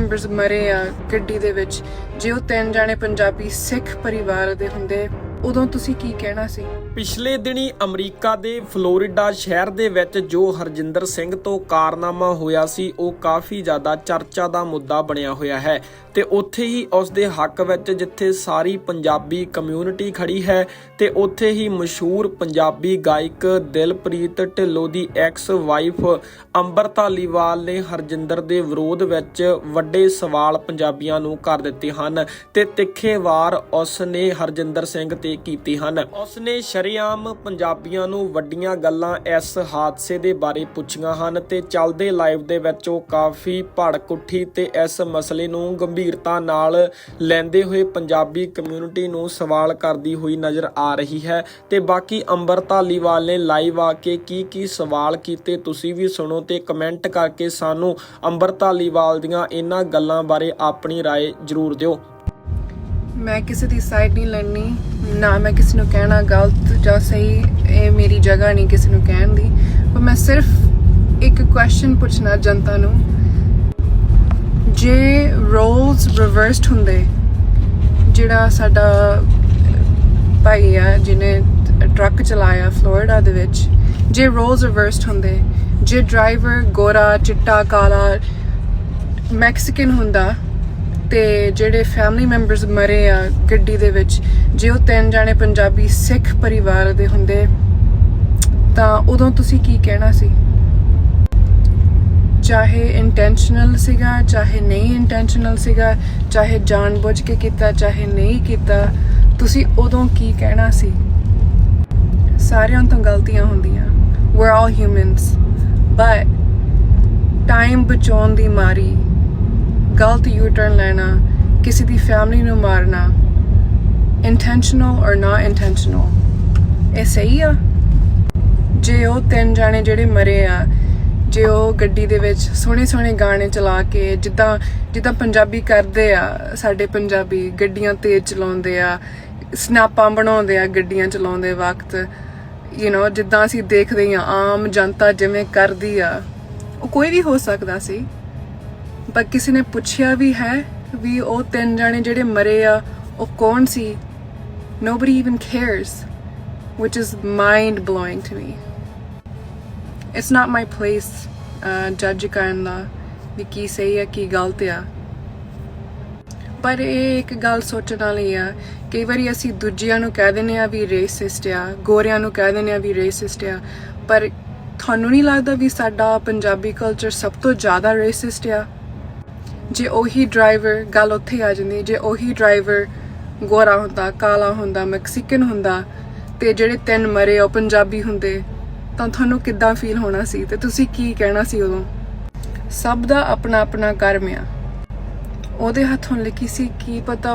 Members ਮਰੇ ਆ ਗੱਡੀ ਦੇ ਵਿੱਚ, ਜੇ ਉਹ ਤਿੰਨ ਜਾਣੇ ਪੰਜਾਬੀ ਸਿੱਖ ਪਰਿਵਾਰ ਦੇ ਹੁੰਦੇ ਉਦੋਂ ਤੁਸੀਂ ਕੀ ਕਹਿਣਾ ਸੀ? ਪਿਛਲੇ ਦਿਨੀ ਅਮਰੀਕਾ ਦੇ ਫਲੋਰੀਡਾ ਸ਼ਹਿਰ ਦੇ ਵਿੱਚ ਜੋ ਹਰਜਿੰਦਰ ਸਿੰਘ ਤੋਂ ਕਾਰਨਾਮਾ ਹੋਇਆ ਸੀ, ਉਹ ਕਾਫੀ ਜ਼ਿਆਦਾ ਚਰਚਾ ਦਾ ਮੁੱਦਾ ਬਣਿਆ ਹੋਇਆ ਹੈ ਤੇ ਉੱਥੇ ਹੀ ਉਸ ਦੇ ਹੱਕ ਵਿੱਚ ਜਿੱਥੇ ਸਾਰੀ ਪੰਜਾਬੀ ਕਮਿਊਨਿਟੀ ਖੜੀ ਹੈ ਤੇ ਉੱਥੇ ਹੀ ਮਸ਼ਹੂਰ ਪੰਜਾਬੀ ਗਾਇਕ ਦਿਲਪ੍ਰੀਤ ਢਿੱਲੋਂ ਦੀ ਐਕਸ ਵਾਈਫ ਅੰਬਰਤਾ ਲੀਵਾਲ ਨੇ ਹਰਜਿੰਦਰ ਦੇ ਵਿਰੋਧ ਵਿੱਚ ਵੱਡੇ ਸਵਾਲ ਪੰਜਾਬੀਆਂ ਨੂੰ ਕਰ ਦਿੱਤੇ ਹਨ ਤੇ ਤਿੱਖੇ ਵਾਰ ਉਸ ਨੇ ਹਰਜਿੰਦਰ ਸਿੰਘ ਤੇ ਕੀਤੇ ਹਨ ਉਸ ਨੇ ਸ਼ਰੇਆਮ ਪੰਜਾਬੀਆਂ ਨੂੰ ਵੱਡੀਆਂ ਗੱਲਾਂ ਇਸ ਹਾਦਸੇ ਦੇ ਬਾਰੇ ਪੁੱਛੀਆਂ ਹਨ ਤੇ ਚੱਲਦੇ ਲਾਈਵ ਦੇ ਵਿੱਚ ਉਹ ਕਾਫੀ ਭੜਕ ਉੱਠੀ ਤੇ ਇਸ ਮਸਲੇ ਨੂੰ ਗੰਭੀਰਤਾ ਨਾਲ ਲੈਂਦੇ ਹੋਏ ਪੰਜਾਬੀ ਕਮਿਊਨਿਟੀ ਨੂੰ ਸਵਾਲ ਕਰਦੀ ਹੋਈ ਨਜ਼ਰ ਆ ਰਹੀ ਹੈ ਤੇ ਬਾਕੀ ਅੰਬਰਤਾ ਲੀਵਾਲ ਨੇ ਲਾਈਵ ਆ ਕੇ ਕੀ ਕੀ ਸਵਾਲ ਕੀਤੇ ਤੁਸੀਂ ਵੀ ਸੁਣੋ ਤੇ ਕਮੈਂਟ ਕਰਕੇ ਸਾਨੂੰ ਅੰਬਰਤਾ ਲੀਵਾਲ ਦੀਆਂ ਇਹਨਾਂ ਗੱਲਾਂ ਬਾਰੇ ਆਪਣੀ رائے ਜ਼ਰੂਰ ਦਿਓ ਮੈਂ ਕਿਸੇ ਦੀ ਸਾਈਡ ਨਹੀਂ ਲੈਣੀ ਨਾ ਮੈਂ ਕਿਸੇ ਨੂੰ ਕਹਿਣਾ ਗਲਤ ਜਾਂ ਸਹੀ, ਇਹ ਮੇਰੀ ਜਗ੍ਹਾ ਨਹੀਂ ਕਿਸੇ ਨੂੰ ਕਹਿਣ ਦੀ। ਪਰ ਮੈਂ ਸਿਰਫ ਇੱਕ ਕੁਐਸਚਨ ਪੁੱਛਣਾ ਜਨਤਾ ਨੂੰ, ਜੇ ਰੋਲਸ ਰਿਵਰਸਡ ਹੁੰਦੇ, ਜਿਹੜਾ ਸਾਡਾ ਭਾਈ ਆ, ਜਿਹਨੇ ਟਰੱਕ ਚਲਾਇਆ ਫਲੋਰੀਡਾ ਦੇ ਵਿੱਚ, ਜੇ ਰੋਲਸ ਰਿਵਰਸਡ ਹੁੰਦੇ, ਜੇ ਡਰਾਈਵਰ ਗੋਰਾ, ਚਿੱਟਾ, ਕਾਲਾ ਮੈਕਸੀਕਨ ਹੁੰਦਾ ਤੇ ਜਿਹੜੇ ਫੈਮਿਲੀ ਮੈਂਬਰਸ ਮਰੇ ਆ ਗੱਡੀ ਦੇ ਵਿੱਚ, ਜੇ ਉਹ ਤਿੰਨ ਜਾਣੇ ਪੰਜਾਬੀ ਸਿੱਖ ਪਰਿਵਾਰ ਦੇ ਹੁੰਦੇ, ਤਾਂ ਉਦੋਂ ਤੁਸੀਂ ਕੀ ਕਹਿਣਾ ਸੀ? ਚਾਹੇ ਇੰਟੈਂਸ਼ਨਲ ਸੀਗਾ, ਚਾਹੇ ਨਹੀਂ ਇੰਟੈਂਸ਼ਨਲ ਸੀਗਾ, ਚਾਹੇ ਜਾਣਬੁੱਝ ਕੇ ਕੀਤਾ, ਚਾਹੇ ਨਹੀਂ ਕੀਤਾ, ਤੁਸੀਂ ਉਦੋਂ ਕੀ ਕਹਿਣਾ ਸੀ? ਸਾਰਿਆਂ ਤੋਂ ਗਲਤੀਆਂ ਹੁੰਦੀਆਂ। We're all humans, but time ਬਚਾਉਣ ਦੀ ਮਾਰੀ ਗਲਤ ਯੂ ਟਰਨ ਲੈਣਾ ਕਿਸੇ ਦੀ ਫੈਮਿਲੀ ਨੂੰ ਮਾਰਨਾ ਇੰਟੈਂਸ਼ਨਲ অর ਨਾ ਇੰਟੈਂਸ਼ਨਲ ਇਹ ਸਹੀ ਆ ਜੇ ਉਹ ਤਿੰਨ ਜਾਣੇ ਜਿਹੜੇ ਮਰੇ ਆ ਜੇ ਉਹ ਗੱਡੀ ਦੇ ਵਿੱਚ ਸੋਹਣੇ ਸੋਹਣੇ ਗਾਣੇ ਚਲਾ ਕੇ ਜਿੱਦਾਂ ਜਿੱਦਾਂ ਪੰਜਾਬੀ ਕਰਦੇ ਆ ਸਾਡੇ ਪੰਜਾਬੀ ਗੱਡੀਆਂ ਤੇਜ਼ ਚਲਾਉਂਦੇ ਆ ਸਨੈਪਾਂ ਬਣਾਉਂਦੇ ਆ ਗੱਡੀਆਂ ਚਲਾਉਂਦੇ ਵਕਤ ਯੂ نو ਜਿੱਦਾਂ ਅਸੀਂ ਦੇਖਦੇ ਆ ਆਮ ਜਨਤਾ ਜਿਵੇਂ ਕਰਦੀ ਆ ਉਹ ਕੋਈ ਵੀ ਹੋ ਸਕਦਾ ਸੀ ਪਰ ਕਿਸੇ ਨੇ ਪੁੱਛਿਆ ਵੀ ਹੈ ਵੀ ਉਹ ਤਿੰਨ ਜਣੇ ਜਿਹੜੇ ਮਰੇ ਆ ਉਹ ਕੌਣ ਸੀ? Nobody even cares which is mind blowing to me. It's not my place uh, ਕਰਨ ਦਾ ਵੀ ਕੀ ਸਹੀ ਹੈ ਕੀ ਗਲਤ ਆ। ਪਰ ਇਹ ਇੱਕ ਗੱਲ ਸੋਚਣ ਵਾਲੀ ਆ ਕਈ ਵਾਰੀ ਅਸੀਂ ਦੂਜਿਆਂ ਨੂੰ ਕਹਿ ਦਿੰਦੇ ਆ ਵੀ ਰੇਸਿਸਟ ਆ ਗੋਰਿਆਂ ਨੂੰ ਕਹਿ ਦਿੰਦੇ ਆ ਵੀ ਰੇਸਿਸਟ ਆ ਪਰ ਤੁਹਾਨੂੰ ਨਹੀਂ ਲੱਗਦਾ ਵੀ ਸਾਡਾ ਪੰਜਾਬੀ ਕਲਚਰ ਸਭ ਤੋਂ ਜ਼ਿਆਦਾ ਰੇਸਿਸਟ ਆ? ਜੇ ਉਹੀ ਡਰਾਈਵਰ ਗੱਲ ਉੱਥੇ ਆ ਜਾਂਦੀ, ਜੇ ਉਹੀ ਡਰਾਈਵਰ ਗੋਰਾ ਹੁੰਦਾ, ਕਾਲਾ ਹੁੰਦਾ ਮੈਕਸੀਕਨ ਹੁੰਦਾ ਤੇ ਜਿਹੜੇ ਤਿੰਨ ਮਰੇ ਉਹ ਪੰਜਾਬੀ ਹੁੰਦੇ, ਤਾਂ ਤੁਹਾਨੂੰ ਕਿੱਦਾਂ ਫੀਲ ਹੋਣਾ ਸੀ ਤੇ ਤੁਸੀਂ ਕੀ ਕਹਿਣਾ ਸੀ ਉਦੋਂ? ਸਭ ਦਾ ਆਪਣਾ ਆਪਣਾ ਕਰਮ ਆ ਉਹਦੇ ਹੱਥੋਂ ਲਿਖੀ ਸੀ, ਕੀ ਪਤਾ